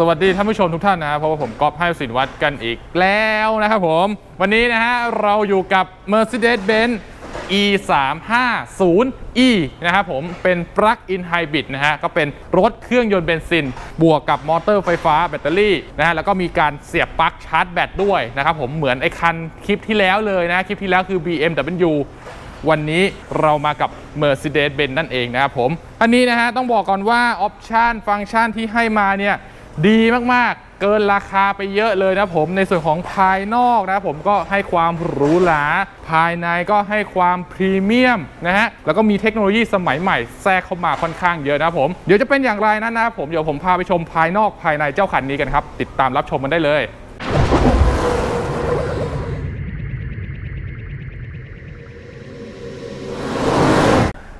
สวัสดีท่านผู้ชมทุกท่านนะครับเพราะว่าผมก๊อฟให้สินวัตรกันอีกแล้วนะครับผม วันนี้นะฮะเราอยู่กับ Mercedes-Benz e 3 5 0 e นะครับผมเป็น Plug-in Hybrid นะฮะก็เป็นรถเครื่องยนต์เบนซิน บวกกับมอเตอร์ไฟฟ้าแบตเตอรี่นะฮะแล้วก็มีการเสียบปลั๊กชาร์จแบตด้วยนะครับผมเหมือนไอคันคลิปที่แล้วเลยนะ คลิปที่แล้วคือ BMW วันนี้เรามากับ Mercedes-Benz นั่นเองนะครับผม อันนี้นะฮะต้องบอกก่อนว่าออปชันฟังก์ชันที่ให้มาเนี่ย ดีมากๆ เกินราคาไปเยอะเลยนะผมในส่วนของภายนอกนะผมก็ให้ความหรูหราภายในก็ให้ความพรีเมียมนะฮะแล้วก็มีเทคโนโลยีสมัยใหม่แทรกเข้ามาค่อนข้างเยอะนะผมเดี๋ยวจะเป็นอย่างไรนั้นนะครับผมเดี๋ยวผมพาไปชมภายนอกภายในเจ้าคันนี้กันครับติดตามรับชมกันได้เลย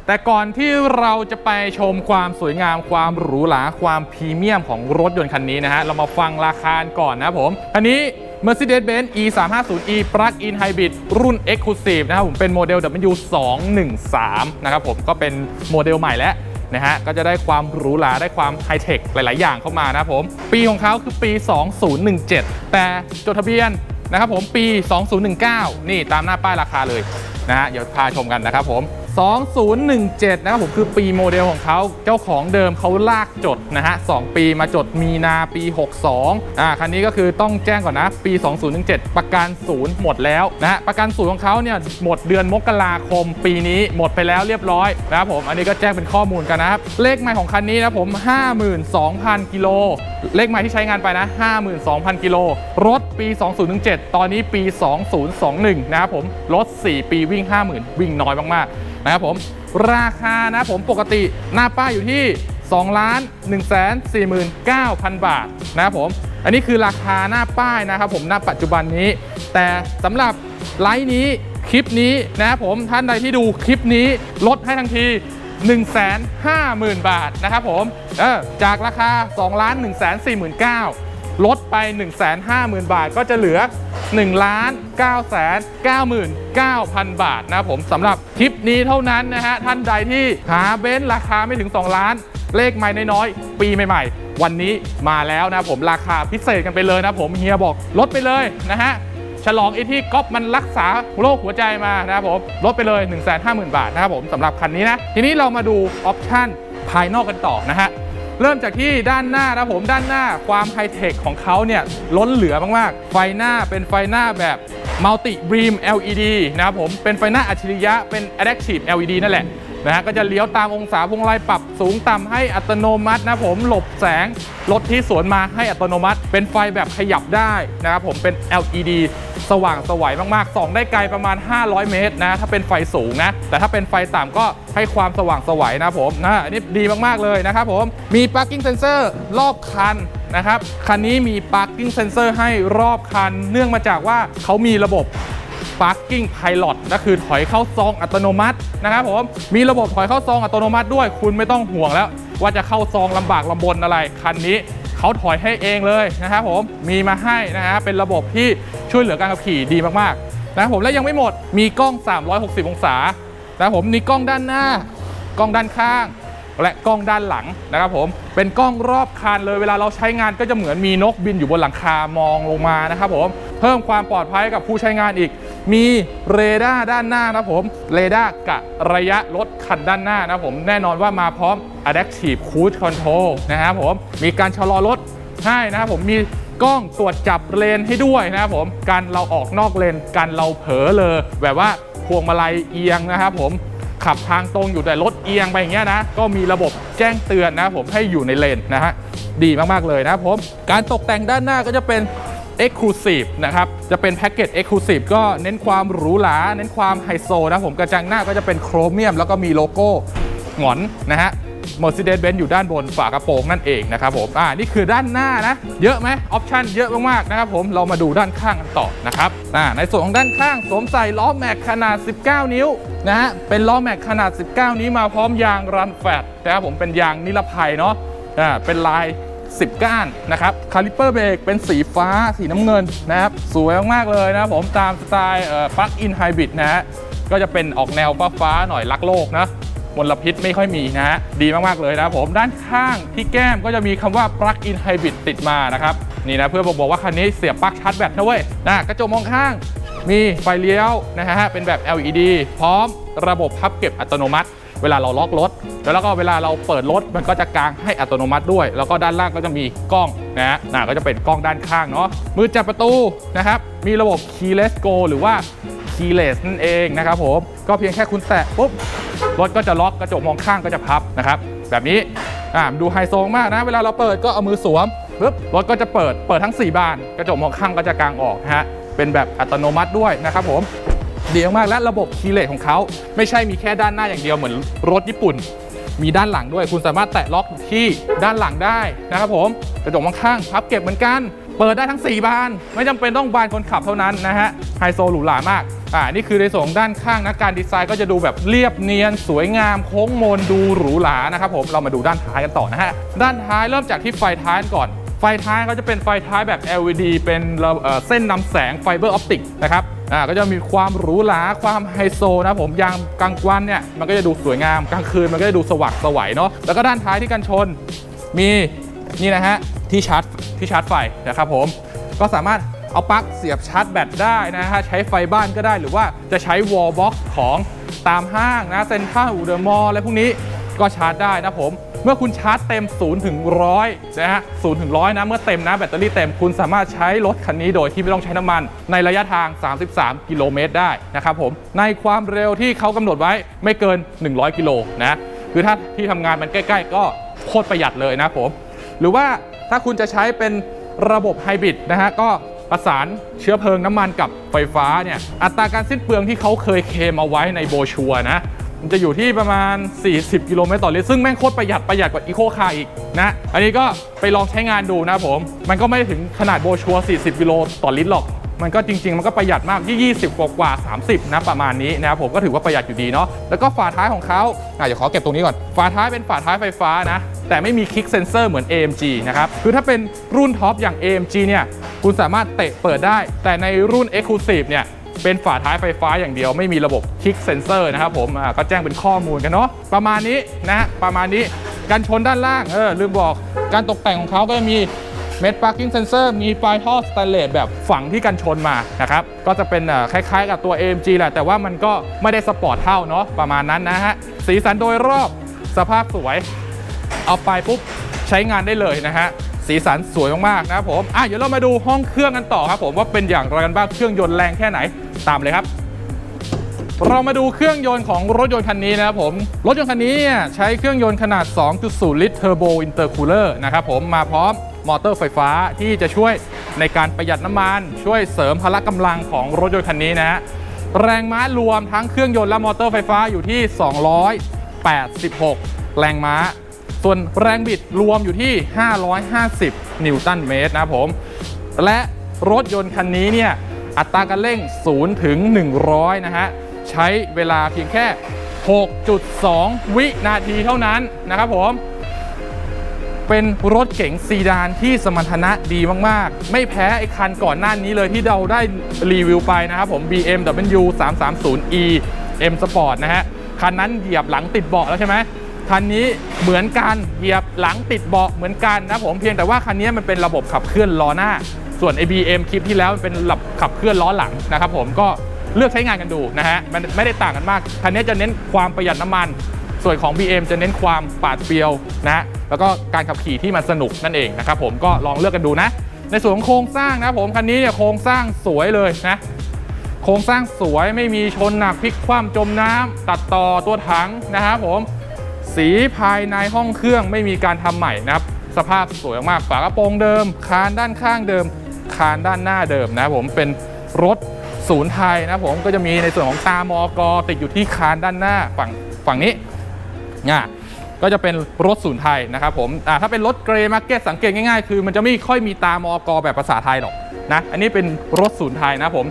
แต่ก่อนที่เราจะไปชมความสวยงามความหรูหราความพรีเมียมของรถยนต์คันนี้นะฮะ เรามาฟังราคาก่อนนะผม อันนี้ Mercedes-Benz E 3 5 0 E Plug-in Hybrid รุ่น Exclusive นะครับผมเป็นโมเดล W213 นะครับผมก็เป็นโมเดลใหม่แล้วนะฮะก็จะได้ความหรูหราได้ความไฮเทคหลาย ๆ อย่างเข้ามานะผม ปีของเขาคือปี 2017 แต่จดทะเบียนนะครับผมปี 2019 นี่ตามหน้าป้ายราคาเลยนะฮะเดี๋ยวพาชมกันนะครับผม 2017 นะครับผมคือปีโมเดลของเขาเจ้าของเดิมเขาลากจดนะฮะ2ปีมาจดมีนาปี 62อ่าคันนี้ก็คือต้องแจ้งก่อนนะปี 2017 ประกันศูนย์หมดแล้วนะฮะประกันศูนย์ของเขาเนี่ยหมดเดือนมกราคมปีนี้หมดไปแล้วเรียบร้อยนะครับผมอันนี้ก็แจ้งเป็นข้อมูลกันนะครับเลขใหม่ของคันนี้นะผม 52,000 กิโลเลขใหม่ที่ใช้งานไปนะ 52,000 กิโล รถปี 2017 ตอนนี้ปี 2021 นะครับผม รถ 4 ปีวิ่ง 50,000 วิ่งน้อยมาก ๆ นะครับผม ราคานะผมปกติหน้าป้ายอยู่ที่ 2 ล้าน 1 4 9 0 0 0 บาทนะครับผม อันนี้คือราคาหน้าป้ายนะครับผมณปัจจุบันนี้ แต่สำหรับไลฟ์นี้คลิปนี้นะครับผมท่านใดที่ดูคลิปนี้ลดให้ทันที 150,000 บาทนะครับผมเออจากราคา 2 ล้าน 1 4 9 0 0 0 ลดไป 150,000 บาทก็จะเหลือ 1 ล้าน9 9 9,000 บาทนะครับผมสำหรับคลิปนี้เท่านั้นนะฮะ ท่านใดที่หาเบนซ์ราคาไม่ถึง 2 ล้าน เลขใหม่น้อยๆ ปีใหม่ๆ วันนี้มาแล้วนะผมราคาพิเศษกันไปเลยนะผมเฮียบอกลดไปเลยนะฮะ ฉลองไอ้ที่ก๊อปมันรักษาโรคหัวใจมานะครับผมลดไปเลย 1 5 0 0 0 0 บาทนะครับผมสำหรับคันนี้นะ ทีนี้เรามาดูออปชันภายนอกกันต่อนะฮะเริ่มจากที่ด้านหน้านะผมด้านหน้าความไฮเทคของเขาเนี่ยล้นเหลือมากๆ ไฟหน้าเป็นไฟหน้าแบบมัลติบีม LED นะครับผมเป็นไฟหน้าอัจฉริยะเป็น Adaptive LED นั่นแหละนะฮะก็จะเลี้ยวตามองศาพวงมาลัยปรับสูงต่ำให้อัตโนมัตินะผมหลบแสงรถที่สวนมาให้อัตโนมัติ เป็นไฟแบบขยับได้นะครับผมเป็น LED สว่างสวัยมากๆส่องได้ไกลประมาณ 500 เมตรนะ ถ้าเป็นไฟสูงนะ แต่ถ้าเป็นไฟต่ำก็ให้ความสว่างสวัยนะผมนะอันนี้ดีมากๆเลยนะครับผมมี parking sensor รอบคันนะครับ คันนี้มี parking sensor ให้รอบคัน เนื่องมาจากว่าเขามีระบบ Parking Pilot ก็คือถอยเข้าซองอัตโนมัตินะครับผมมีระบบถอยเข้าซองอัตโนมัติด้วย คุณไม่ต้องห่วงแล้ว ว่าจะเข้าซองลำบากลำบนอะไร คันนี้ เขาถอยให้เองเลยนะครับผมมีมาให้นะฮะเป็นระบบที่ช่วยเหลือการขับขี่ดีมากๆนะครับผมและยังไม่หมดมีกล้อง 360 องศานะครับผมมีกล้องด้านหน้ากล้องด้านข้าง และกล้องด้านหลังนะครับผมเป็นกล้องรอบคันเลยเวลาเราใช้งานก็จะเหมือนมีนกบินอยู่บนหลังคามองลงมานะครับผมเพิ่มความปลอดภัยกับผู้ใช้งานอีก มีเรดาร์ด้านหน้านะผมเรดาร์กะระยะรถคันด้านหน้านะผมแน่นอนว่ามาพร้อม Adaptive Cruise Control นะครับผมมีการชะลอรถให้นะครับผมมีกล้องตรวจจับเลนให้ด้วยนะครับผมการเราออกนอกเลนการเราเผลอเลยแบบว่าพวงมาลัยเอียงนะครับผมขับทางตรงอยู่แต่รถเอียงไปอย่างเงี้ยนะก็มีระบบแจ้งเตือนนะครับผมให้อยู่ในเลนนะฮะดีมากๆเลยนะครับผมการตกแต่งด้านหน้าก็จะเป็น Exclusive นะครับ จะเป็นแพ็กเกจ Exclusive ก็เน้นความหรูหรา เน้นความไฮโซนะผมกระจังหน้าก็จะเป็นโครเมียม แล้วก็มีโลโก้หงอนนะฮะ Mercedes-Benz อยู่ด้านบนฝากระโปรงนั่นเองนะครับผม อ่า นี่คือด้านหน้านะ เยอะไหมออปชันเยอะมากๆนะครับผม เรามาดูด้านข้างกันต่อนะครับ อ่า ในส่วนของด้านข้างสวมใส่ล้อแม็กขนาด 19 นิ้วนะฮะ เป็นล้อแม็กขนาด 19 นิ้วมาพร้อมยางรันแฟตนะครับผม เป็นยางนิรภัยเนาะ อ่า เป็นลาย 10 ก้านนะครับคาลิเปอร์เบรกเป็นสีฟ้าสีน้ำเงินนะครับสวยมากๆเลยนะครับผมตามสไตล์ปลั๊กอินไฮบริดนะฮะก็จะเป็นออกแนวฟ้าๆหน่อยรักโลกนะมลพิษไม่ค่อยมีนะฮะดีมาก ๆ เลยนะครับผมด้านข้างที่แก้มก็จะมีคำว่า plug in hybrid ติดมานะครับ นี่นะเพื่อบอกว่าคันนี้เสียบปลั๊กชาร์จแบตนะเว้ยนะกระจกมองข้างมีไฟเลี้ยวนะฮะเป็นแบบ LED พร้อมระบบพับเก็บอัตโนมัติ เวลาเราล็อกรถ แล้วก็เวลาเราเปิดรถมันก็จะกางให้อัตโนมัติด้วย แล้วก็ด้านล่างก็จะมีกล้องนะฮะก็จะเป็นกล้องด้านข้างเนาะมือจับประตูนะครับมีระบบ keyless go หรือว่า keyless นั่นเองนะครับผมก็เพียงแค่คุณแตะปุ๊บรถก็จะล็อกกระจกมองข้างก็จะพับนะครับแบบนี้อ่าดูไฮโซมากนะ เวลาเราเปิดก็เอามือสวมปุ๊บรถก็จะเปิดเปิดทั้ง 4 บาน กระจกมองข้างก็จะกางออกนะฮะเป็นแบบอัตโนมัติด้วยนะครับผม ดีมากๆและระบบคีย์เลสของเขาไม่ใช่มีแค่ด้านหน้าอย่างเดียวเหมือนรถญี่ปุ่น มีด้านหลังด้วย คุณสามารถแตะล็อกที่ด้านหลังได้นะครับผมกระจกมองข้างพับเก็บเหมือนกัน เปิดได้ทั้ง 4 บาน ไม่จำเป็นต้องบานคนขับเท่านั้นนะฮะไฮโซหรูหรามากอ่านี่คือในส่วนของด้านข้างนะการดีไซน์ก็จะดูแบบเรียบเนียน สวยงามโค้งมนดูหรูหรานะครับผมเรามาดูด้านท้ายกันต่อนะฮะด้านท้ายเริ่มจากที่ไฟท้ายก่อนไฟท้ายก็จะเป็นไฟท้ายแบบ LED เป็นเอ่อเส้นนำแสงไฟเบอร์ออปติกนะครับ อ่าก็จะมีความหรูหราความไฮโซนะผมยางกลางวันเนี่ยมันก็จะดูสวยงามกลางคืนมันก็จะดูสว่างสวัยเนาะแล้วก็ด้านท้ายที่กันชนมีนี่นะฮะที่ชาร์จที่ชาร์จไฟนะครับผมก็สามารถเอาปลั๊กเสียบชาร์จแบตได้นะฮะใช้ไฟบ้านก็ได้หรือว่าจะใช้วอลบ็อกของตามห้างนะเซ็นทรัลเดอะมอลล์อะไรพวกนี้ก็ชาร์จได้นะผม เมื่อคุณชาร์จเต็ม0ถึง100นะฮะ0ถึง100นะเมื่อเต็มนะแบตเตอรี่เต็มคุณสามารถใช้รถคันนี้โดยที่ไม่ต้องใช้น้ำมัน ในระยะทาง 33 กิโลเมตรได้นะครับผมในความเร็วที่เขากำหนดไว้ไม่เกิน 100 กิโลนะคือถ้าที่ทำงานมันใกล้ ๆ ก็โคตรประหยัดเลยนะผมหรือว่าถ้าคุณจะใช้เป็นระบบไฮบริดนะฮะก็ประสานเชื้อเพลิงน้ำมันกับไฟฟ้าเนี่ยอัตราการสิ้นเปลืองที่เขาเคยเคมเอาไว้ในโบชัวนะ มันจะอยู่ที่ประมาณ 40 กิโลเมตรต่อลิตรซึ่งแม่งโคตรประหยัดประหยัดกว่าอีโคคาร์อีกนะ อันนี้ก็ไปลองใช้งานดูนะผม มันก็ไม่ถึงขนาดโบชัว40 กิโลต่อลิตรหรอก มันก็จริง ๆ มันก็ประหยัดมากที่20 กว่ากว่า 30 นะประมาณนี้นะครับผมก็ถือว่าประหยัดอยู่ดีเนาะแล้วก็ฝาท้ายของเขาอะเดี๋ยวขอเก็บตรงนี้ก่อนฝาท้ายเป็นฝาท้ายไฟฟ้านะแต่ไม่มีคลิกเซนเซอร์เหมือน AMG นะครับ คือถ้าเป็นรุ่นท็อปอย่าง AMG เนี่ย คุณสามารถเตะเปิดได้ แต่ในรุ่น Exclusive เนี่ย เป็นฝาท้ายไฟฟ้าอย่างเดียวไม่มีระบบคลิกเซนเซอร์นะครับผมก็แจ้งเป็นข้อมูลกันเนาะประมาณนี้นะฮะประมาณนี้การชนด้านล่างเออลืมบอกการตกแต่งของเขาก็จะมีเม็ดปาร์กิ้งเซนเซอร์มีปลายท่อสแตนเลสแบบฝังที่กันชนมานะครับก็จะเป็นคล้ายๆ กับตัว AMG แหละแต่ว่ามันก็ไม่ได้สปอร์ตเท่าเนาะประมาณนั้นนะฮะสีสันโดยรอบสภาพสวย เอาไปปุ๊บใช้งานได้เลยนะฮะ สีสันสวยมากๆนะครับผมอะเดี๋ยวเรามาดูห้องเครื่องกันต่อครับผมว่าเป็นอย่างไรกันบ้างเครื่องยนต์แรงแค่ไหนตามเลยครับเรามาดูเครื่องยนต์ของรถยนต์คันนี้นะครับผม รถยนต์คันนี้ใช้เครื่องยนต์ขนาด 2.0 ลิตรเทอร์โบอินเตอร์คูลเลอร์นะครับผมมาพร้อมมอเตอร์ไฟฟ้าที่จะช่วยในการประหยัดน้ำมัน ช่วยเสริมพละกำลังของรถยนต์คันนี้นะฮะแรงม้ารวมทั้งเครื่องยนต์และมอเตอร์ไฟฟ้าอยู่ที่ 286 แรงม้า ส่วนแรงบิดรวมอยู่ที่ 550 นิวตันเมตรนะผม และรถยนต์คันนี้เนี่ยอัตราการเร่ง 0 ถึง 100 นะฮะ ใช้เวลาเพียงแค่ 6.2 วินาทีเท่านั้นนะครับผม เป็นรถเก๋งซีดานที่สมรรถนะดีมาก ๆ ไม่แพ้ไอ้คันก่อนหน้านี้เลยที่เราได้รีวิวไปนะครับผม BMW 330e M Sport นะฮะ คันนั้นเหยียบหลังติดเบาะแล้วใช่ไหม คันนี้เหมือนกันเหยียบหลังติดเบาะเหมือนกันนะผมเพียงแต่ว่าคันนี้มันเป็นระบบขับเคลื่อนล้อหน้า ส่วน ABM คลิปที่แล้วมันเป็นระบบขับเคลื่อนล้อหลังนะครับผมก็เลือกใช้งานกันดูนะฮะมันไม่ได้ต่างกันมาก คันนี้จะเน้นความประหยัดน้ำมัน ส่วนของ BM จะเน้นความปาดเปรียวนะแล้วก็การขับขี่ที่มันสนุกนั่นเองนะครับผมก็ลองเลือกกันดูนะ ในส่วนของโครงสร้างนะผมคันนี้เนี่ยโครงสร้างสวยเลยนะโครงสร้างสวยไม่มีชนหนักพลิกคว่ำจมน้ำตัดต่อตัวถังนะครับผม สีภายในห้องเครื่องไม่มีการทำใหม่นะครับ สภาพสวยมากฝากระโปรงเดิม คานด้านข้างเดิม คานด้านหน้าเดิมนะผมเป็นรถศูนย์ไทยนะผมก็จะมีในส่วนของตามอกติดอยู่ที่คานด้านหน้าฝั่งฝั่งนี้อะก็จะเป็นรถศูนย์ไทยนะครับผมถ้าเป็นรถเกรย์มาร์เก็ตสังเกตง่ายๆ คือมันจะไม่ค่อยมีตามอกแบบภาษาไทยหรอกนะอันนี้เป็นรถศูนย์ไทยนะผม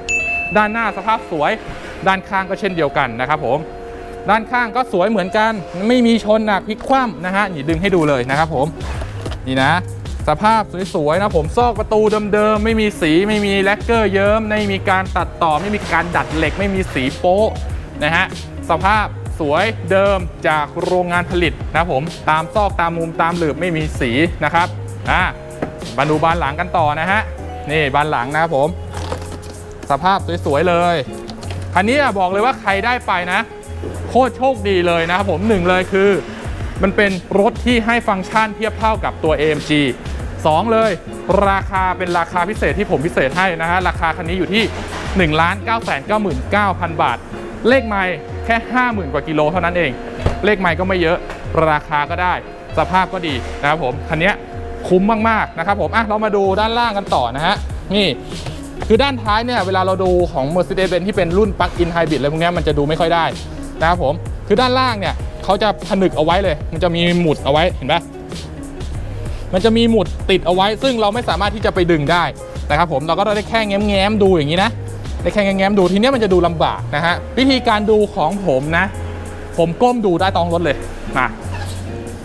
ด้านหน้าสภาพสวย ด้านข้างก็เช่นเดียวกันนะครับผม ด้านข้างก็สวยเหมือนกัน ไม่มีชนหนักพลิกคว่ำนะฮะนี่ดึงให้ดูเลยนะครับผมนี่นะ สภาพสวยๆนะผมซอกประตูเดิมๆไม่มีสีไม่มีแลกเกอร์เยิ้มไม่มีการตัดต่อไม่มีการดัดเหล็ก ไม่มีสีโป๊ะนะฮะสภาพสวยเดิมจากโรงงานผลิตนะผมตามซอกตามมุมตามหลืบไม่มีสีนะครับอะมาดูบานหลังกันต่อนะฮะนี่บานหลังนะครับผม สภาพสวยๆเลยคันนี้บอกเลยว่าใครได้ไปนะ โคตรโชคดีเลยนะครับผมหนึ่งเลยคือ มันเป็นรถที่ให้ฟังก์ชันเทียบเท่ากับตัว AMG 2 เลย ราคาเป็นราคาพิเศษที่ผมพิเศษให้นะฮะราคาคันนี้อยู่ที่ 1 9 9 9 9 0 0 บาท เลขไม่แค่ 50,000 กว่ากิโลเท่านั้นเอง เลขไม่ก็ไม่เยอะราคาก็ได้ สภาพก็ดีนะครับผมคันนี้คุ้มมากๆนะครับผมอะเรามาดูด้านล่างกันต่อนะฮะนี่คือด้านท้ายเนี่ยเวลาเราดูของ Mercedes-Benz ที่เป็นรุ่น Plug-in Hybrid อะไรพวกนี้มันจะดูไม่ค่อยได้ นะครับผมคือด้านล่างเนี่ยเขาจะผนึกเอาไว้เลย มันจะมีหมุดเอาไว้เห็นปะมันจะมีหมุดติดเอาไว้ ซึ่งเราไม่สามารถที่จะไปดึงได้นะครับผมเราก็ได้แค่แง้มๆดูอย่างนี้นะได้แค่แง้มๆดูทีเนี้ยมันจะดูลำบากนะฮะวิธีการดูของผมนะ ผมก้มดูใต้ท้องรถเลยมา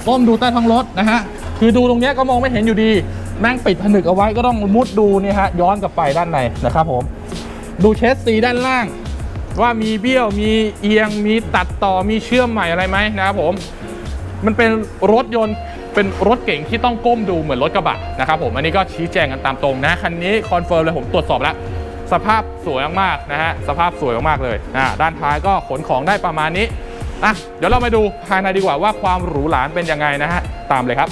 ก้มดูใต้ท้องรถนะฮะคือดูตรงเนี้ยก็มองไม่เห็นอยู่ดีแม่งปิดผนึกเอาไว้ก็ต้องมุดดูนี่ฮะย้อนกลับไปด้านในนะครับผมดูเชสซีด้านล่าง ว่ามีเบี้ยวมีเอียงมีตัดต่อมีเชื่อมใหม่อะไรไหมนะครับผมมันเป็นรถยนต์เป็นรถเก่งที่ต้องก้มดูเหมือนรถกระบะนะครับผมอันนี้ก็ชี้แจงกันตามตรงนะคันนี้คอนเฟิร์มเลยผมตรวจสอบแล้ว สภาพสวยมากๆนะฮะสภาพสวยมากๆเลยอ่าด้านท้ายก็ขนของได้ประมาณนี้อะเดี๋ยวเรามาดูภายในดีกว่าว่าความหรูหราเป็นยังไงนะฮะตามเลยครับ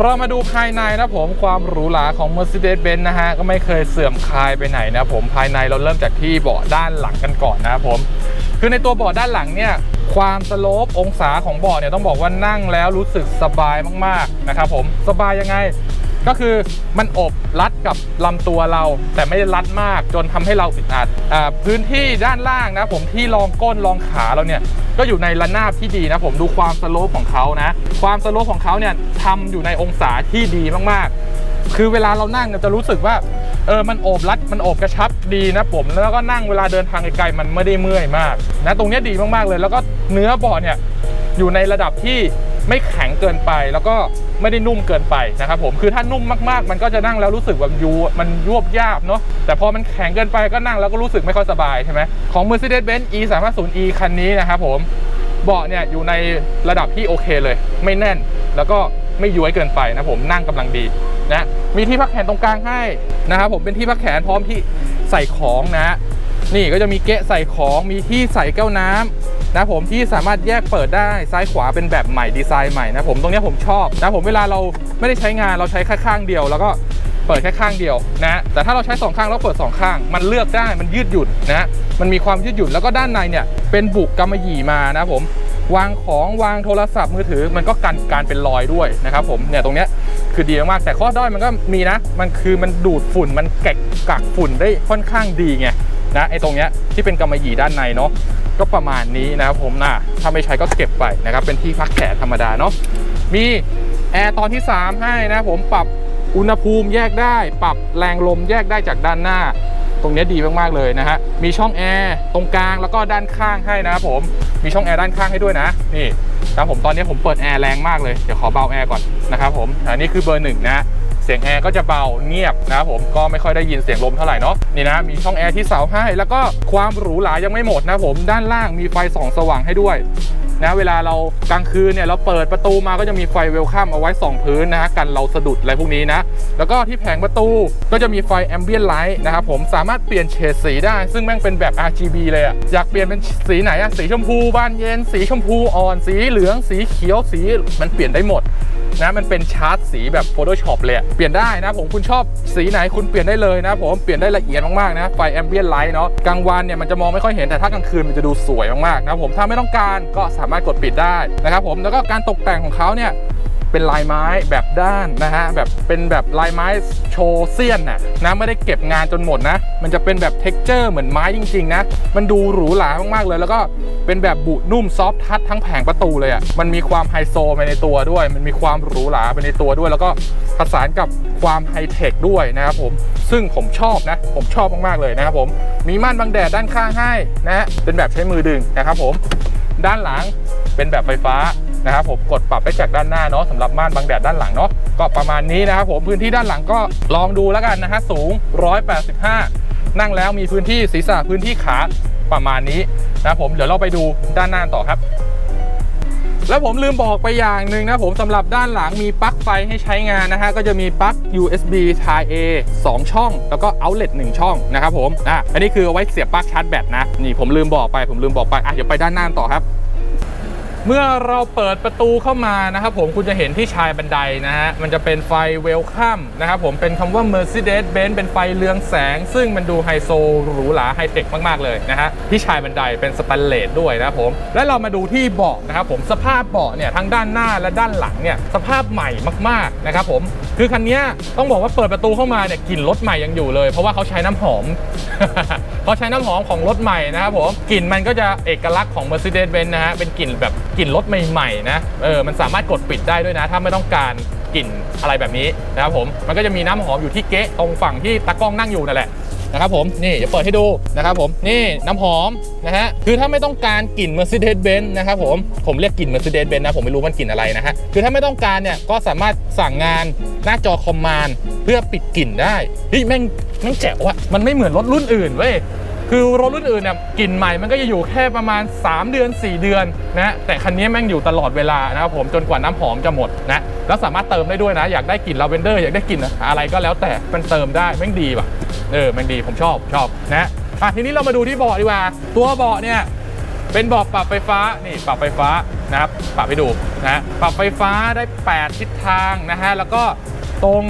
เรามาดูภายในนะผมความหรูหราของ Mercedes-Benz นะฮะ ก็ไม่เคยเสื่อมคลายไปไหนนะผมภายในเราเริ่มจากที่เบาะด้านหลังกันก่อนนะผม คือในตัวเบาะด้านหลังเนี่ยความสโลปองศาของเบาะเนี่ยต้องบอกว่านั่งแล้วรู้สึกสบายมากๆนะครับผมสบายยังไง ก็คือมันอบรัดกับลำตัวเรา แต่ไม่ได้รัดมากจนทำให้เราอึดอัดพื้นที่ด้านล่างนะผมที่รองก้นรองขาเราเนี่ยก็อยู่ในระนาบที่ดีนะผมดูความสโลปของเขานะความสโลปของเขาเนี่ยทำอยู่ในองศาที่ดีมากๆ คือเวลาเรานั่งจะรู้สึกว่าเออมันโอบรัดมันโอบกระชับดีนะผมแล้วก็นั่งเวลาเดินทางไกลๆมันไม่ได้เมื่อยมากนะตรงเนี้ยดีมากๆเลย แล้วก็เนื้อเบาะเนี่ยอยู่ในระดับที่ ไม่แข็งเกินไปแล้วก็ไม่ได้นุ่มเกินไปนะครับผมคือถ้านุ่มมากๆ มันก็จะนั่งแล้วรู้สึกแบบยูมันยวบยาบเนาะแต่พอมันแข็งเกินไปก็นั่งแล้วก็รู้สึกไม่ค่อยสบายใช่ไหมของ Mercedes-Benz E 3 5 0 E คันนี้นะครับผมเบาะเนี่ยอยู่ในระดับที่โอเคเลย ไม่แน่นแล้วก็ไม่ย้วยเกินไปนะผมนั่งกำลังดีนะมีที่พักแขนตรงกลางให้นะครับผมเป็นที่พักแขนพร้อมที่ใส่ของนะ นี่ก็จะมีเกะใส่ของมีที่ใส่แก้วน้ำ นะผมที่สามารถแยกเปิดได้ซ้ายขวาเป็นแบบใหม่ดีไซน์ใหม่นะผมตรงนี้ผมชอบนะผมเวลาเราไม่ได้ใช้งานเราใช้แค่ข้างเดียว แล้วก็เปิดแค่ข้างเดียวนะแต่ถ้าเราใช้สองข้างแล้วเปิดสองข้าง มันเลือกได้มันยืดหยุ่นนะมันมีความยืดหยุ่นแล้วก็ด้านในเนี่ยเป็นบุกกำมะหยี่มานะผมวางของวางโทรศัพท์มือถือมันก็กันการเป็นรอยด้วยนะครับผมเนี่ยตรงเนี้ยคือดีมากแต่ข้อด้อยมันก็มีนะ มันคือมันดูดฝุ่นมันแกะกักฝุ่นได้ค่อนข้างดีไงนะไอ้ตรงเนี้ยที่เป็นกำมะหยี่ด้านในเนาะ ก็ประมาณนี้นะครับผมนะถ้าไม่ใช้ก็เก็บไปนะครับ เป็นที่พักแขนธรรมดาเนาะมีแอร์ตอนที่ 3 ให้นะครับผมปรับอุณหภูมิแยกได้ ปรับแรงลมแยกได้จากด้านหน้า ตรงเนี้ยดีมากๆเลยนะฮะมีช่องแอร์ตรงกลางแล้วก็ด้านข้างให้นะครับผมมีช่องแอร์ด้านข้างให้ด้วยนะนี่นะครับผมตอนนี้ผมเปิดแอร์แรงมากเลยเดี๋ยวขอเบาแอร์ก่อนนะครับผมอันนี้คือเบอร์หนึ่งนะ เสียงแอร์ก็จะเบาเงียบนะครับผมก็ไม่ค่อยได้ยินเสียงลมเท่าไหร่เนาะนี่นะมีช่องแอร์ที่เสาให้ แล้วก็ความหรูหรายังไม่หมดนะผมด้านล่างมีไฟส่องสว่างให้ด้วยนะเวลาเรากลางคืนเนี่ยเราเปิดประตูมาก็จะมีไฟเวลคัมเอาไว้ส่องพื้นนะฮะกันเราสะดุดอะไรพวกนี้นะ แล้วก็ที่แผงประตูก็จะมีไฟแอมเบียนไลท์นะครับผมสามารถเปลี่ยนเฉดสีได้ ซึ่งแม่งเป็นแบบ RGB เลยอะอยากเปลี่ยนเป็นสีไหนอะสีชมพูบานเย็น สีชมพูอ่อนสีเหลืองสีเขียวสีมันเปลี่ยนได้หมด นะมันเป็นชาร์ตสีแบบ Photoshop เลยเปลี่ยนได้นะผมคุณชอบสีไหนคุณเปลี่ยนได้เลยนะผมเปลี่ยนได้ละเอียดมากๆนะไฟแอมเบียนไลท์เนาะกลางวันเนี่ยมันจะมองไม่ค่อยเห็นแต่ถ้ากลางคืนมันจะดูสวยมากๆนะผมถ้าไม่ต้องการก็สามารถกดปิดได้นะครับผมแล้วก็การตกแต่งของเขาเนี่ย เป็นลายไม้แบบด้านนะฮะแบบเป็นแบบลายไม้โชว์เซียนน่ะนะไม่ได้เก็บงานจนหมดนะ มันจะเป็นแบบเท็กเจอร์เหมือนไม้จริงๆนะมันดูหรูหรามากๆเลย แล้วก็เป็นแบบบุนุ่มซอฟทัชทั้งแผงประตูเลยอะ่ะมันมีความไฮโซไปในตัวด้วย มันมีความหรูหราไปในตัวด้วย แล้วก็ผสานกับความไฮเทคด้วยนะครับผมซึ่งผมชอบนะผมชอบมากๆเลยนะครับผมมีม่านบังแดดด้านข้างให้นะฮะเป็นแบบใช้มือดึงนะครับผม ด้านหลังเป็นแบบไฟฟ้านะครับผมกดปรับได้จากด้านหน้าเนาะสำหรับม่านบังแดดด้านหลังเนาะก็ประมาณนี้นะครับผมพื้นที่ด้านหลังก็ลองดูแล้วกันนะฮะสูง 185 นั่งแล้วมีพื้นที่ศีรษะพื้นที่ขาประมาณนี้นะครับผมเดี๋ยวเราไปดูด้านหน้าต่อครับ แล้วผมลืมบอกไปอย่างหนึ่งนะผมสำหรับด้านหลังมีปลั๊กไฟให้ใช้งานนะฮะก็จะมีปลั๊ก USB Type A 2 ช่อง แล้วก็ outlet 1 ช่องนะครับผมอะอันนี้คือเอาไว้เสียบปลั๊กชาร์จแบตนะนี่ผมลืมบอกไปผมลืมบอกไปอะเดี๋ยวไปด้านหน้าต่อครับ เมื่อเราเปิดประตูเข้ามานะครับผมคุณจะเห็นที่ชายบันไดนะฮะมันจะเป็นไฟเวลคัมนะครับผมเป็นคำว่า Mercedes-Benz เป็นไฟเรืองแสง ซึ่งมันดูไฮโซหรูหราไฮเทคมากๆเลยนะฮะที่ชายบันไดเป็นสแตนเลสด้วยนะครับผมและเรามาดูที่เบาะนะครับผมสภาพเบาะเนี่ยทั้งด้านหน้าและด้านหลังเนี่ยสภาพใหม่มากๆนะครับผมคือคันนี้ต้องบอกว่าเปิดประตูเข้ามาเนี่ยกลิ่นรถใหม่ยังอยู่เลย เพราะว่าเขาใช้น้ำหอม เขาใช้น้ำหอมของรถใหม่นะครับผมกลิ่นมันก็จะเอกลักษณ์ของ Mercedes-Benz นะฮะเป็นกลิ่นแบบกลิ่นรถใหม่ๆนะเออมันสามารถกดปิดได้ด้วยนะ ถ้าไม่ต้องการกลิ่นอะไรแบบนี้นะครับผมมันก็จะมีน้ำหอมอยู่ที่เก๊ะตรงฝั่งที่ตากล้องนั่งอยู่นั่นแหละนะครับผมนี่จะเปิดให้ดูนะครับผมนี่น้ำหอมนะฮะคือถ้าไม่ต้องการกลิ่น Mercedes-Benz นะครับผมผมเรียกกลิ่น Mercedes-Benz นะผมไม่รู้มันกลิ่นอะไรนะฮะคือถ้าไม่ต้องการเนี่ยก็สามารถสั่งงานหน้าจอคอมมานด์เพื่อปิดกลิ่นได้เฮ้ยแม่ง ม่งแจ๋วอะมันไม่เหมือนรถรุ่นอื่นเว้ยคือรถรุ่นอื่นเนี่ยกลิ่นใหม่มันก็จะอยู่แค่ประมาณ 3 เดือน 4 เดือนนะแต่คันนี้แม่งอยู่ตลอดเวลานะครับผมจนกว่าน้ำหอมจะหมดนะแล้วสามารถเติมได้ด้วยนะ อยากได้กลิ่นลาเวนเดอร์อยากได้กลิ่นอะไรก็แล้วแต่มันเติมได้แม่งดีว่ะเออแม่งดีผมชอบชอบนะอะทีนี้เรามาดูที่เบาะดีกว่า ตัวเบาะเนี่ยเป็นเบาะปรับไฟฟ้านี่ปรับไฟฟ้านะครับปรับให้ดูนะปรับไฟฟ้าได้ 8 ทิศทางนะฮะแล้วก็ ตรง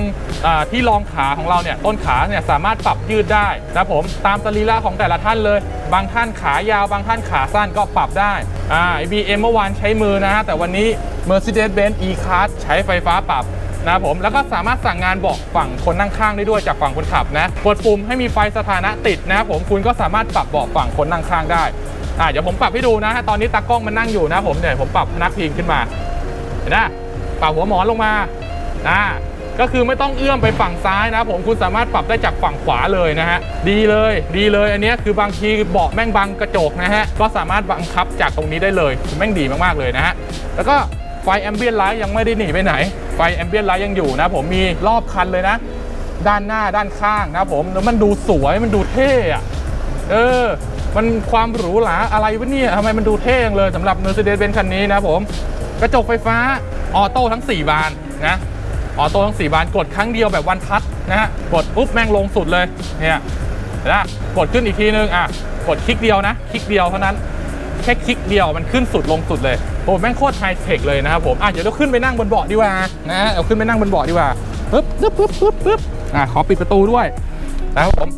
ที่รองขาของเราเนี่ยต้นขาเนี่ยสามารถปรับยืดได้นะผมตามสรีระของแต่ละท่านเลย บางท่านขายาว บางท่านขาสั้นก็ปรับได้อ่า BM เมื่อวานใช้มือนะฮะแต่วันนี้ Mercedes-Benz E-Class ใช้ไฟฟ้าปรับนะผมแล้วก็สามารถสั่งงานบอกฝั่งคนนั่งข้างได้ด้วยจากฝั่งคนขับนะกดปุ่มให้มีไฟสถานะติดนะผมคุณก็สามารถปรับเบาะฝั่งคนนั่งข้างได้อ่าเดี๋ยวผมปรับให้ดูนะฮะตอนนี้ตากล้องมันนั่งอยู่นะผมเนี่ยผมปรับพนักพิงขึ้นมาเห็นไหมปรับหัวหมอนลงมาอ่า ก็คือไม่ต้องเอื้อมไปฝั่งซ้ายนะผมคุณสามารถปรับได้จากฝั่งขวาเลยนะฮะดีเลยดีเลยอันนี้คือบางทีเบาะแม่งบังกระจกนะฮะก็สามารถบังคับจากตรงนี้ได้เลยแม่งดีมากๆเลยนะฮะแล้วก็ไฟแอมเบียนไลท์ยังไม่ได้หนีไปไหนไฟแอมเบียนไลท์ยังอยู่นะผมมีรอบคันเลยนะ ด้านหน้าด้านข้างนะผมแล้วมันดูสวยมันดูเท่อะเออมันความหรูหราอะไรวะเนี่ยทำไมมันดูเท่จังเลยสำหรับ Mercedes-Benz คันนี้นะผม กระจกไฟฟ้าออโต้ทั้ง 4 บานนะ ออโต้ทั้ง4บานกดครั้งเดียวแบบวันทัชนะฮะกดปุ๊บแม่งลงสุดเลยเนี่ยเห็นะกดขึ้นอีกทีนึงอะกดคลิกเดียวนะ คลิกเดียวเท่านั้นแค่คลิกเดียวมันขึ้นสุดลงสุดเลยโอ้แม่งโคตรไฮเทคเลยนะครับผมอะเดี๋ยวเราขึ้นไปนั่งบนเบาะดีกว่านะเอาขึ้นไปนั่งบนเบาะดีกว่าปึ๊บปึ๊บปึ๊บปึ๊บปึ๊บอะขอปิดประตูด้วยนะครับผม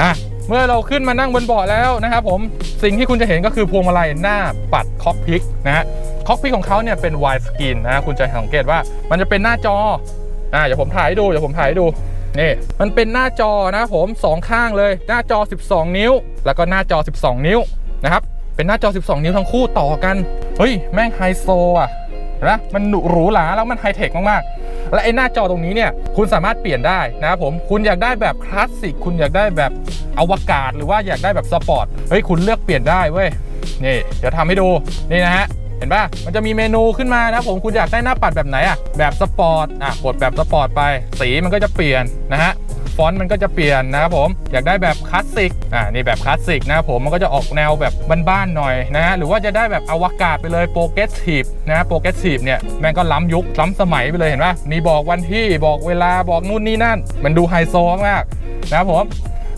อะ เมื่อเราขึ้นมานั่งบนเบาะแล้วนะครับผมสิ่งที่คุณจะเห็นก็คือพวงมาลัยหน้าปัดคอกพิกนะฮะคอกพิกของเขาเนี่ยเป็นไวสกรีนนะคุณจะสังเกตว่ามันจะเป็นหน้าจออ่าเดี๋ยวผมถ่ายให้ดูเดี๋ยวผมถ่ายให้ดูนี่มันเป็นหน้าจอนะผมสองข้างเลย หน้าจอ 12 นิ้ว แล้วก็หน้าจอ 12 นิ้วนะครับเป็นหน้าจอ 12 นิ้วทั้งคู่ต่อกัน เฮ้ย แม่งไฮโซอะ นะมันหนูหรูหราแล้วมันไฮเทคมากๆ และไอ้หน้าจอตรงนี้เนี่ยคุณสามารถเปลี่ยนได้นะครับผมคุณอยากได้แบบคลาสสิกคุณอยากได้แบบอวกาศ หรือว่าอยากได้แบบสปอร์ตเฮ้ยคุณเลือกเปลี่ยนได้เว้ยนี่เดี๋ยวทำให้ดูนี่นะฮะเห็นป่ะ มันจะมีเมนูขึ้นมานะผมคุณอยากได้หน้าปัดแบบไหนอะแบบสปอร์ต อะ กดแบบสปอร์ตไป สีมันก็จะเปลี่ยนนะฮะ ฟอนต์มันก็จะเปลี่ยนนะครับผมอยากได้แบบคลาสสิกอ่านี่แบบคลาสสิกนะครับผมมันก็จะออกแนวแบบบ้านๆหน่อยนะฮะหรือว่าจะได้แบบอวกาศไปเลยโปรเกรสซีฟนะโปรเกรสซีฟเนี่ยแม่งก็ล้ำยุคล้ำสมัยไปเลยเห็นป่ะมีบอกวันที่บอกเวลาบอกนู่นนี่นั่น มันดูไฮโซมากนะครับผม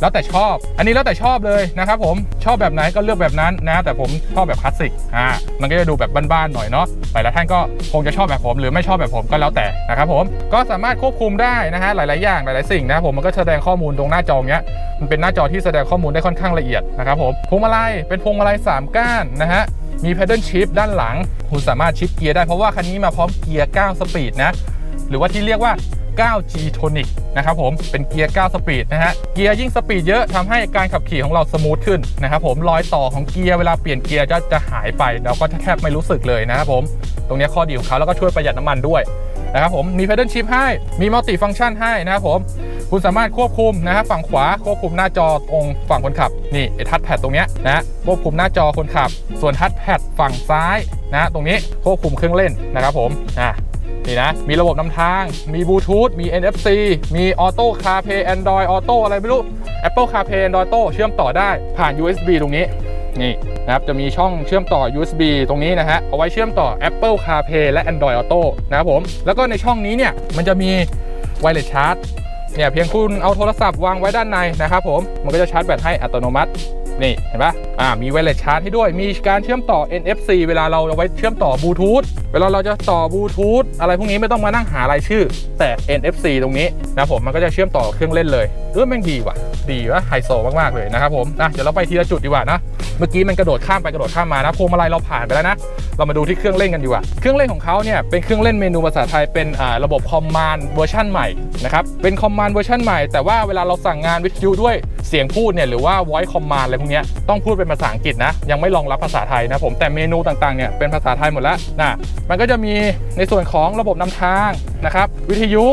แล้วแต่ชอบ อันนี้แล้วแต่ชอบเลยนะครับผมชอบแบบไหนก็เลือกแบบนั้นนะแต่ผมชอบแบบคลาสสิกอ่ามันก็จะดูแบบบ้านๆหน่อยเนาะหลายๆท่านก็คงจะชอบแบบผม หรือไม่ชอบแบบผมก็แล้วแต่นะครับผมก็สามารถควบคุมได้นะฮะหลายๆอย่างหลายๆสิ่งนะผมมันก็แสดงข้อมูลตรงหน้าจอเนี้ยมันเป็นหน้าจอที่แสดงข้อมูลได้ค่อนข้างละเอียดนะครับผมพวงมาลัยเป็นพวงมาลัย3 ก้านนะฮะมี pedal shift ด้านหลัง คุณสามารถชิปเกียร์ได้เพราะว่าคันนี้มาพร้อมเกียร์ 9 สปีดนะ หรือว่าที่เรียกว่า 9G Tonic นะครับผมเป็นเกียร์ 9 สปีดนะฮะเกียร์ยิ่งสปีดเยอะทำให้การขับขี่ของเราสมูทขึ้นนะครับผมรอยต่อของเกียร์เวลาเปลี่ยนเกียร์จะจะหายไปแล้วก็แทบไม่รู้สึกเลยนะครับผมตรงนี้ข้อดีของเขาแล้วก็ช่วยประหยัดน้ำมันด้วยนะครับผมมี pedal shift ให้มีมัลติฟัง c t ชันให้นะครับผมคุณสามารถควบคุมนะฮะฝั่งขวาควบคุมหน้าจอตรงฝั่งคนขับนี่ไอทัชแพดตรงเนี้ยนะควบคุมหน้าจอคนขับ ส่วนทัชแพดฝั่งซ้ายนะตรงนี้ควบคุมเครื่องเล่นนะครับผมอะ นี่นะ มีระบบนำทาง มีบลูทูธ มี NFC มี Auto CarPlay Android Auto อะไรไม่รู้ Apple CarPlay Android Auto เชื่อมต่อได้ผ่าน USB ตรงนี้ นี่นะครับ จะมีช่องเชื่อมต่อ USB ตรงนี้นะฮะ เอาไว้เชื่อมต่อ Apple CarPlay และ Android Auto นะครับผม แล้วก็ในช่องนี้เนี่ย มันจะมี Wireless Charge เนี่ยเพียงคุณเอาโทรศัพท์วางไว้ด้านในนะครับผม มันก็จะชาร์จแบตให้อัตโนมัติ นี่เห็นปะอ่ามีไวเลสชาร์จให้ด้วย มีการเชื่อมต่อ NFC เวลาเราเอาไว้เชื่อมต่อบลูทูธเวลาเราจะต่อบลูทูธอะไรพวกนี้ไม่ต้องมานั่งหารายชื่อ แต่ NFC ตรงนี้นะผมมันก็จะเชื่อมต่อเครื่องเล่นเลยเออแม่งดีว่ะ ดีวะไฮโซมากๆเลยนะครับผมอะเดี๋ยวเราไปทีละจุดดีกว่านะเมื่อกี้มันกระโดดข้ามไปกระโดดข้ามมานะพวงมาลัยเราผ่านไปแล้วนะ เรามาดูที่เครื่องเล่นกันดีกว่า เครื่องเล่นของเขาเนี่ยเป็นเครื่องเล่นเมนูภาษาไทยเป็นระบบคอมมานด์เวอร์ชันใหม่นะครับเป็นคอมมานด์เวอร์ชันใหม่แต่ว่าเวลาเราสั่งงานวิทยุด้วยเสียงพูดเนี่ยหรือว่า voice command อะไรพวกนี้ต้องพูดเป็นภาษาอังกฤษนะ ยังไม่รองรับภาษาไทยนะผมแต่เมนูต่างๆเนี่ยเป็นภาษาไทยหมดแล้วนะมันก็จะมีในส่วนของระบบนำทางนะครับวิทยุ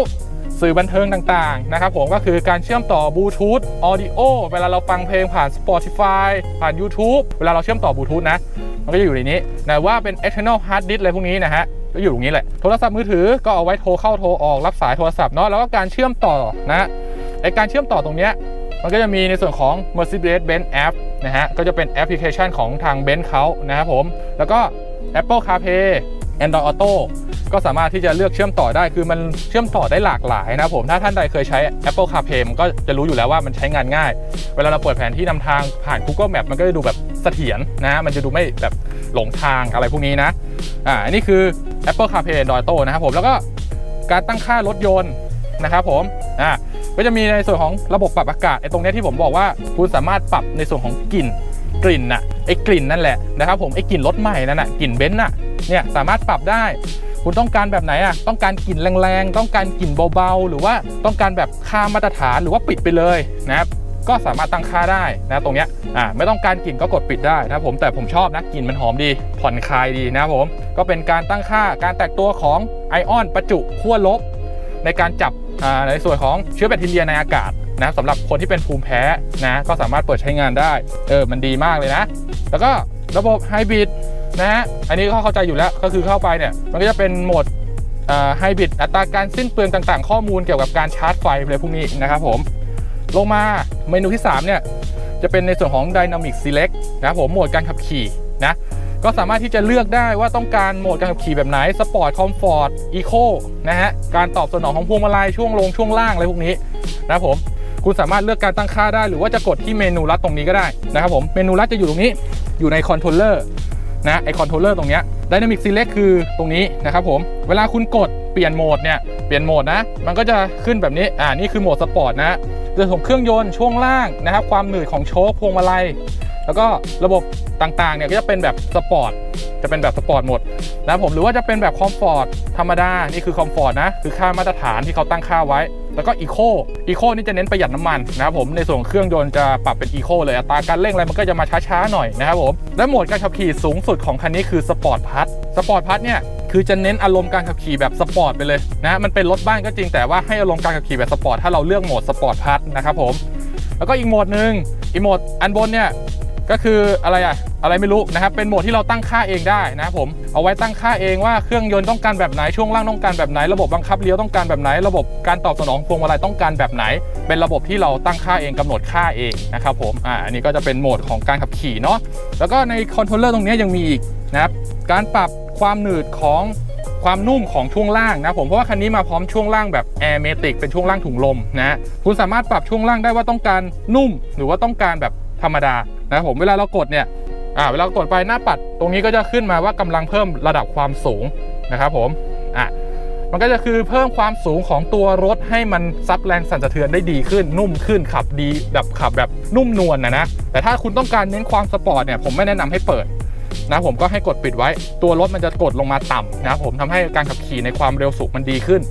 สื่อบันเทิงต่างๆนะครับผมก็คือการเชื่อมต่อบลูทูธออดิโอเวลาเราฟังเพลงผ่าน Spotify ผ่าน YouTube เวลาเราเชื่อมต่อบลูทูธนะ มันก็จะอยู่ในนี้นะว่าเป็น external hard disk อะไรพวกนี้นะฮะก็อยู่ตรงนี้แหละ โทรศัพท์มือถือก็เอาไว้โทรเข้าโทรออกรับสายโทรศัพท์เนาะแล้วก็การเชื่อมต่อนะไอการเชื่อมต่อตรงเนี้ยมันก็จะมีในส่วนของ Mercedes-Benz App นะฮะก็จะเป็นแอปพลิเคชันของทาง Benz เขานะครับผมแล้วก็ Apple CarPlay Android Auto ก็สามารถที่จะเลือกเชื่อมต่อได้คือมันเชื่อมต่อได้หลากหลายนะผมถ้าท่านใดเคยใช้ Apple CarPlay มันก็จะรู้อยู่แล้วว่ามันใช้งานง่าย เวลาเราเปิดแผนที่นำทางผ่าน Google Map มันก็จะดูแบบเสถียรนะมันจะดูไม่แบบหลงทางอะไรพวกนี้นะอ่าอันนี้คือ Apple CarPlay Android Auto นะครับผมแล้วก็การตั้งค่ารถยนต์นะครับผมอ่าก็จะมีในส่วนของระบบปรับอากาศไอ้ตรงนี้ที่ผมบอกว่าคุณสามารถปรับในส่วนของกลิ่นกลิ่นน่ะไอ้กลิ่นนั่นแหละนะครับผมไอ้กลิ่นรถใหม่นั่นน่ะกลิ่นเบนซ์น่ะ เนี่ยสามารถปรับได้ คุณต้องการแบบไหนอะต้องการกลิ่นแรงๆ ต้องการกลิ่นเบาๆ หรือว่าต้องการแบบค่ามาตรฐานหรือว่าปิดไปเลยนะครับก็สามารถตั้งค่าได้นะตรงเนี้ยอ่าไม่ต้องการกลิ่นก็กดปิดได้นะผมแต่ผมชอบนะกลิ่นมันหอมดี ผ่อนคลายดีนะผม ก็เป็นการตั้งค่าการแตกตัวของไอออนประจุขั้วลบ ในการจับอ่าในส่วนของเชื้อแบคทีเรียในอากาศนะสำหรับคนที่เป็นภูมิแพ้นะก็สามารถเปิดใช้งานได้เออมันดีมากเลยนะ แล้วก็ระบบไฮบริด นะฮะ อันนี้ก็เข้าใจอยู่แล้ว ก็คือเข้าไปเนี่ย มันก็จะเป็นโหมดไฮบริดอัตราการสิ้นเปลืองต่างๆ ข้อมูลเกี่ยวกับการชาร์จไฟอะไรพวกนี้นะครับผม ลงมาเมนูที่ 3 เนี่ย จะเป็นในส่วนของ Dynamic Select นะครับผม โหมดการขับขี่นะ ก็สามารถที่จะเลือกได้ว่าต้องการโหมดการขับขี่แบบไหน Sport Comfort Eco นะฮะ การตอบสนองของพวงมาลัยช่วงลงช่วงล่างอะไรพวกนี้นะครับผม คุณสามารถเลือกการตั้งค่าได้ หรือว่าจะกดที่เมนูลัดตรงนี้ก็ได้นะครับผม เมนูลัดจะอยู่ตรงนี้ อยู่ในคอนโทรลเลอร์ นะไอคอนโทรลเลอร์ตรงเนี้ย Dynamic Select คือตรงนี้นะครับผม เวลาคุณกดเปลี่ยนโหมดเนี่ย เปลี่ยนโหมดนะ มันก็จะขึ้นแบบนี้ อ่า นี่คือโหมดสปอร์ตนะเรื่องของเครื่องยนต์ช่วงล่างนะครับ ความหนืดของโช๊คพวงมาลัย แล้วก็ระบบต่างๆ เนี่ยก็จะเป็นแบบสปอร์ต จะเป็นแบบสปอร์ตหมดนะครับผม หรือว่าจะเป็นแบบคอมฟอร์ตธรรมดา นี่คือคอมฟอร์ตนะ คือค่ามาตรฐานที่เขาตั้งค่าไว้ แล้วก็อีโคอีโคนี่จะเน้นประหยัดน้ำมันนะครับผมในส่วนเครื่องยนต์จะปรับเป็นอีโคเลยอัตราการเร่งอะไรมันก็จะมาช้าๆหน่อยนะครับผมและโหมดการขับขี่สูงสุดของคันนี้คือสปอร์ตพัทสปอร์ตพัทเนี่ยคือจะเน้นอารมณ์การขับขี่แบบสปอร์ตไปเลยนะมันเป็นรถบ้านก็จริงแต่ว่าให้อารมณ์การขับขี่แบบสปอร์ตถ้าเราเลือกโหมดสปอร์ตพัทนะครับผมแล้วก็อีกโหมดหนึ่งอีกโหมดอันบนเนี่ย ก็คืออะไรอะอะไรไม่รู้นะครับ เป็นโหมดที่เราตั้งค่าเองได้นะครับผม เอาไว้ตั้งค่าเองว่าเครื่องยนต์ต้องการแบบไหน ช่วงล่างต้องการแบบไหน ระบบบังคับเลี้ยวต้องการแบบไหน ระบบการตอบสนองพวงมาลัยต้องการแบบไหน เป็นระบบที่เราตั้งค่าเองกำหนดค่าเองนะครับผม อ่า อันนี้ก็จะเป็นโหมดของการขับขี่เนาะ แล้วก็ในคอนโทรลเลอร์ตรงนี้ยังมีอีกนะครับ การปรับความหนืดของความนุ่มของช่วงล่างนะผมเพราะว่าคันนี้มาพร้อมช่วงล่างแบบแอร์เมติกเป็นช่วงล่างถุงลมนะคุณสามารถปรับช่วงล่างได้ว่าต้องการนุ่ม หรือว่าต้องการแบบ ธรรมดานะครับผมเวลาเรากดเนี่ยอ่าเวลากดไปหน้าปัดตรงนี้ก็จะขึ้นมาว่ากำลังเพิ่มระดับความสูงนะครับผมอะมันก็จะคือเพิ่มความสูงของตัวรถให้มันซับแรงสั่นสะเทือนได้ดีขึ้นนุ่มขึ้นขับดีแบบขับแบบนุ่มนวลนะนะแต่ถ้าคุณต้องการเน้นความสปอร์ตเนี่ยผมไม่แนะนำให้เปิดนะผมก็ให้กดปิดไว้ ตัวรถมันจะกดลงมาต่ำนะผมทำให้การขับขี่ในความเร็วสูงมันดีขึ้น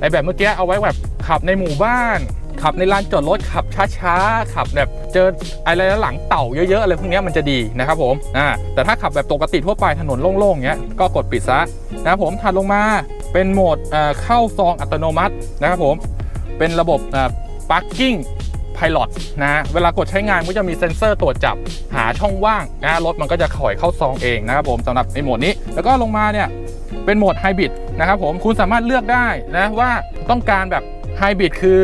ในแบบเมื่อกี้เอาไว้แบบขับในหมู่บ้าน ขับในลานจอดรถขับช้าๆ ขับแบบเจออะไรหลังเต่าเยอะๆอะไรพวกนี้มันจะดีนะครับผมอ่าแต่ถ้าขับแบบปกติทั่วไปถนนโล่งๆเงี้ยก็กดปิดซะนะครับผมถัดลงมาเป็นโหมดเข้าซองอัตโนมัตินะครับผมเป็นระบบอ่า parking Pilot นะฮะเวลากดใช้งานก็จะมีเซ็นเซอร์ตรวจจับหาช่องว่างนะรถมันก็จะถอยเข้าซองเองนะครับผมสำหรับในโหมดนี้ แล้วก็ลงมาเนี่ยเป็นโหมดไฮบริดนะครับผมคุณสามารถเลือกได้นะว่าต้องการแบบไฮบริดคือ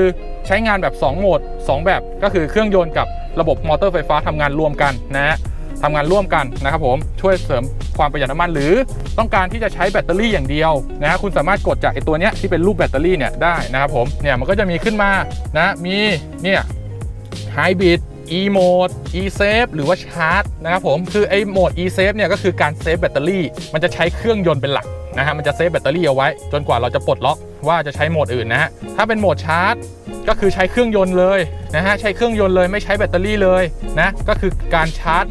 ใช้งานแบบ 2 โหมด 2 แบบก็คือเครื่องยนต์กับระบบมอเตอร์ไฟฟ้าทำงานร่วมกันนะฮะทำงานร่วมกันนะครับผมช่วยเสริมความประหยัดน้ำมัน หรือต้องการที่จะใช้แบตเตอรี่อย่างเดียวนะฮะคุณสามารถกดจากไอตัวเนี้ยที่เป็นรูปแบตเตอรี่เนี่ยได้นะครับผมเนี่ยมันก็จะมีขึ้นมานะมีเนี่ยไฮบริด e โหมด e save หรือว่าชาร์จนะครับผมคือไอโหมด e save เนี่ยก็คือการเซฟแบตเตอรี่ มันจะใช้เครื่องยนต์เป็นหลักนะฮะมันจะเซฟแบตเตอรี่เอาไว้ จนกว่าเราจะปลดล็อกว่าจะใช้โหมดอื่นนะฮะถ้าเป็นโหมดชาร์จ ก็คือใช้เครื่องยนต์เลยนะฮะใช้เครื่องยนต์เลยไม่ใช้แบตเตอรี่เลยนะก็คือการชาร์จ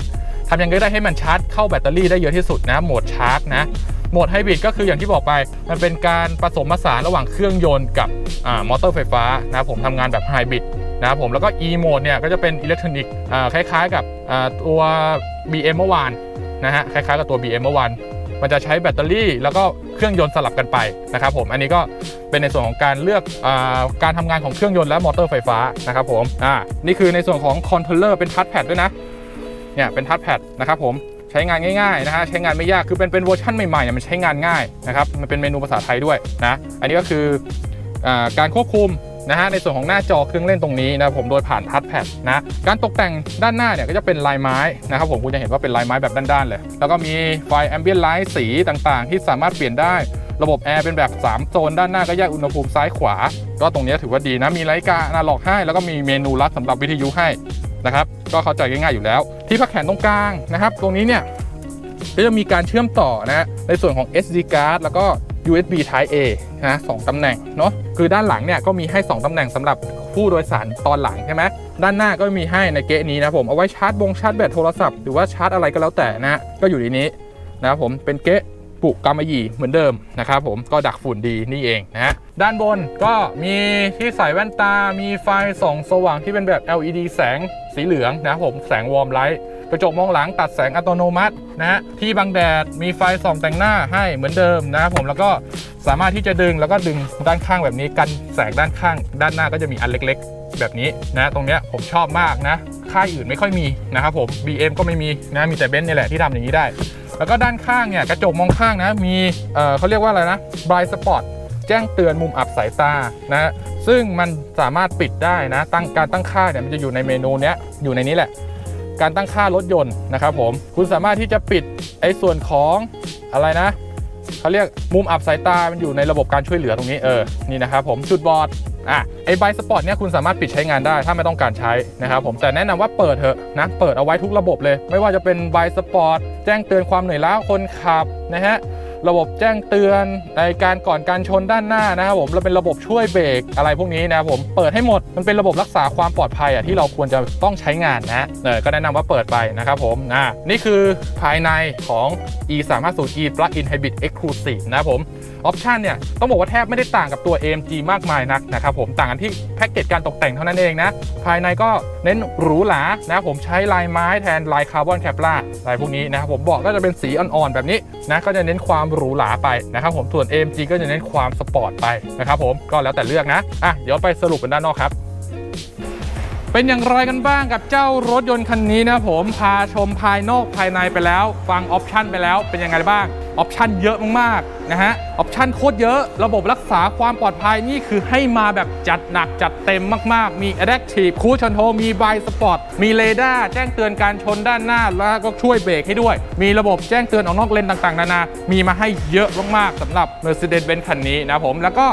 ทำยังไงได้ให้มันชาร์จเข้าแบตเตอรี่ได้เยอะที่สุดนะโหมดชาร์จนะโหมดไฮบริดก็คืออย่างที่บอกไป มันเป็นการผสมผสานระหว่างเครื่องยนต์กับอ่ามอเตอร์ไฟฟ้านะผมทำงานแบบไฮบริดนะผมแล้วก็ e mode เนี่ยก็จะเป็นอิเล็กทรอนิกส์อ่าคล้ายๆกับตัว BM เมื่อวานนะฮะคล้ายๆกับตัว BM เมื่อวาน มันจะใช้แบตเตอรี่ แล้วก็เครื่องยนต์สลับกันไปนะครับผมอันนี้ก็เป็นในส่วนของการเลือกอการทำงานของเครื่องยนต์และมอเตอร์ไฟฟ้านะครับผมอ่านี่คือในส่วนของคอนโทรลเลอร์เป็นทัชแพดด้วยนะเนี่ยเป็นทัชแพดนะครับผมใช้งานง่ายๆนะฮะใช้งานไม่ยากคือเป็นเป็นเวอร์ชันใหม่ๆเนี่ยมันใช้งานง่ายนะครับมันเป็นเมนูภาษาไทยด้วยนะอันนี้ก็คืออการควบคุม นะฮะในส่วนของหน้าจอเครื่องเล่นตรงนี้นะผมโดยผ่านทัชแพดนะการตกแต่งด้านหน้าเนี่ยก็จะเป็นลายไม้นะครับผมคุณจะเห็นว่าเป็นลายไม้แบบด้านๆเลย แล้วก็มีไฟแอมเบียนไลท์สีต่างๆ ที่สามารถเปลี่ยนได้ระบบแอร์เป็นแบบ 3 โซนด้านหน้าก็แยกอุณหภูมิซ้ายขวา ก็ตรงนี้ถือว่าดีนะ มีนาฬิกาอนาล็อกให้ แล้วก็มีเมนูลัดสำหรับวิทยุให้นะครับ ก็เข้าใจง่ายๆอยู่แล้ว ที่พักแขนตรงกลางนะครับ ตรงนี้เนี่ยก็จะมีการเชื่อมต่อนะฮะในส่วนของ SD card แล้วก็ USB Type A นะสองตำแหน่งเนาะคือด้านหลังเนี่ยก็มีให้ 2ตำแหน่งสำหรับผู้โดยสารตอนหลังใช่ไหมด้านหน้าก็มีให้ในเกะนี้นะผมเอาไว้ชาร์จบงชาร์จแบตโทรศัพท์หรือว่าชาร์จอะไรก็แล้วแต่นะก็อยู่ในนี้นะครับผมเป็นเกะปุกกำมะหยี่เหมือนเดิมนะครับผมก็ดักฝุ่นดีนี่เองนะฮะด้านบนก็มีที่ใส่แว่นตา มีไฟส่องสว่างที่เป็นแบบ LED แสงสีเหลืองนะผมแสงวอร์มไลท์ กระจกมองหลังตัดแสงอัตโนมัตินะฮะที่บังแดดมีไฟส่องแต่งหน้าให้เหมือนเดิมนะครับผมแล้วก็สามารถที่จะดึงแล้วก็ดึงด้านข้างแบบนี้กันแสงด้านข้าง ด้านหน้าก็จะมีอันเล็กๆ แบบนี้นะตรงเนี้ยผมชอบมากนะค่ายอื่นไม่ค่อยมีนะครับผม BM ก็ไม่มีนะมีแต่เบนซ์นี่แหละที่ทำอย่างนี้ได้ แล้วก็ด้านข้างเนี่ยกระจกมองข้างนะมีเออเขาเรียกว่าอะไรนะ Blind Spot แจ้งเตือนมุมอับสายตานะฮะซึ่งมันสามารถปิดได้นะ ตั้งการตั้งค่าเนี่ยมันจะอยู่ในเมนูเนี้ยอยู่ในนี้แหละ การตั้งค่ารถยนต์นะครับผมคุณสามารถที่จะปิดไอ้ส่วนของอะไรนะเขาเรียกมุมอับสายตา มันอยู่ในระบบการช่วยเหลือตรงนี้เออนี่นะครับผมจุดบอดอะไอ้ใบสปอร์ตเนี่ยคุณสามารถปิดใช้งานได้ ถ้าไม่ต้องการใช้นะครับผมแต่แนะนำว่าเปิดเถอะนะเปิดเอาไว้ทุกระบบเลย ไม่ว่าจะเป็นใบสปอร์ตแจ้งเตือนความเหนื่อยล้าคนขับนะฮะ ระบบแจ้งเตือนในการก่อนการชนด้านหน้านะครับผมเราเป็นระบบช่วยเบรกอะไรพวกนี้นะครับผมเปิดให้หมดมันเป็นระบบรักษาความปลอดภัยอะที่เราควรจะต้องใช้งานนะเออก็แนะนำว่าเปิดไปนะครับผมนะนี่คือภายในของ e 3 5 0 e plug-in hybrid exclusive นะครับผม ออปชันเนี่ยต้องบอกว่าแทบไม่ได้ต่างกับตัว AMG มากมายนักนะครับผมต่างกันที่แพ็กเกจการตกแต่งเท่านั้นเองนะ ภายในก็เน้นหรูหรานะครับผมใช้ลายไม้แทนลายคาร์บอนแคปลาลายพวกนี้นะครับผมเบอกก็จะเป็นสีอ่อนๆแบบนี้นะก็จะเน้นความหรูหราไปนะครับผมส่วน AMG ก็จะเน้นความสปอร์ตไปนะครับผมก็แล้วแต่เลือกนะอะเดี๋ยวไปสรุปกันด้านนอกครับ เป็นอย่างไรกันบ้างกับเจ้ารถยนต์คันนี้นะผมพาชมภายนอกภายในไปแล้ว ฟังออปชันไปแล้วเป็นยังไงบ้างออปชันเยอะมากๆนะฮะออปชันโคตรเยอะ ระบบรักษาความปลอดภัยนี่คือให้มาแบบจัดหนักจัดเต็มมากๆ มี Adaptive Cruise Control มี b บสปอร์ตมีเรดาร์แจ้งเตือนการชนด้านหน้า แล้วก็ช่วยเบรกให้ด้วย มีระบบแจ้งเตือนออกนอกเลนต่างๆ นานา มีมาให้เยอะมากๆสำหรับ Mercedes-Benz คันนี้นะผมแล้วก็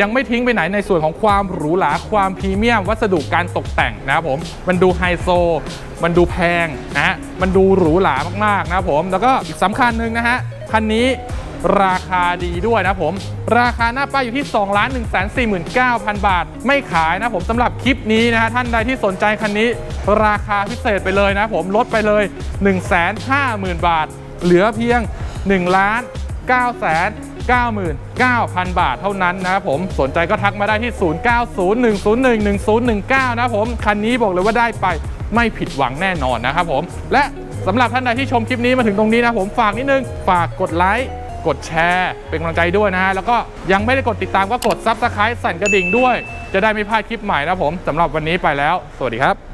ยังไม่ทิ้งไปไหนในส่วนของความหรูหราความพรีเมียม วัสดุการตกแต่งนะครับผมมันดูไฮโซ มันดูแพงนะฮะมันดูหรูหรามากๆนะครับผมแล้วก็อีกสำคัญหนึ่งนะฮะคันนี้ราคาดีด้วยนะผม ราคาหน้าป้ายอยู่ที่ 2 1 4 9 0 0 บาท ไม่ขายนะผมสำหรับคลิปนี้นะฮะท่านใดที่สนใจคันนี้ ราคาพิเศษไปเลยนะผมลดไปเลย 1 5 0 0 0 0 บาท เหลือเพียง1ล้าน9แสน 99,000 บาทเท่านั้นนะครับผมสนใจก็ทักมาได้ที่ 0901011019 นะครับผมคันนี้บอกเลยว่าได้ไปไม่ผิดหวังแน่นอนนะครับผม และสำหรับท่านใดที่ชมคลิปนี้มาถึงตรงนี้นะผมฝากนิดนึง ฝากกดไลค์กดแชร์เป็นกำลังใจด้วยนะฮะ แล้วก็ยังไม่ได้กดติดตามก็กด Subscribe สั่นกระดิ่งด้วย จะได้ไม่พลาดคลิปใหม่นะผมสำหรับวันนี้ไปแล้ว สวัสดีครับ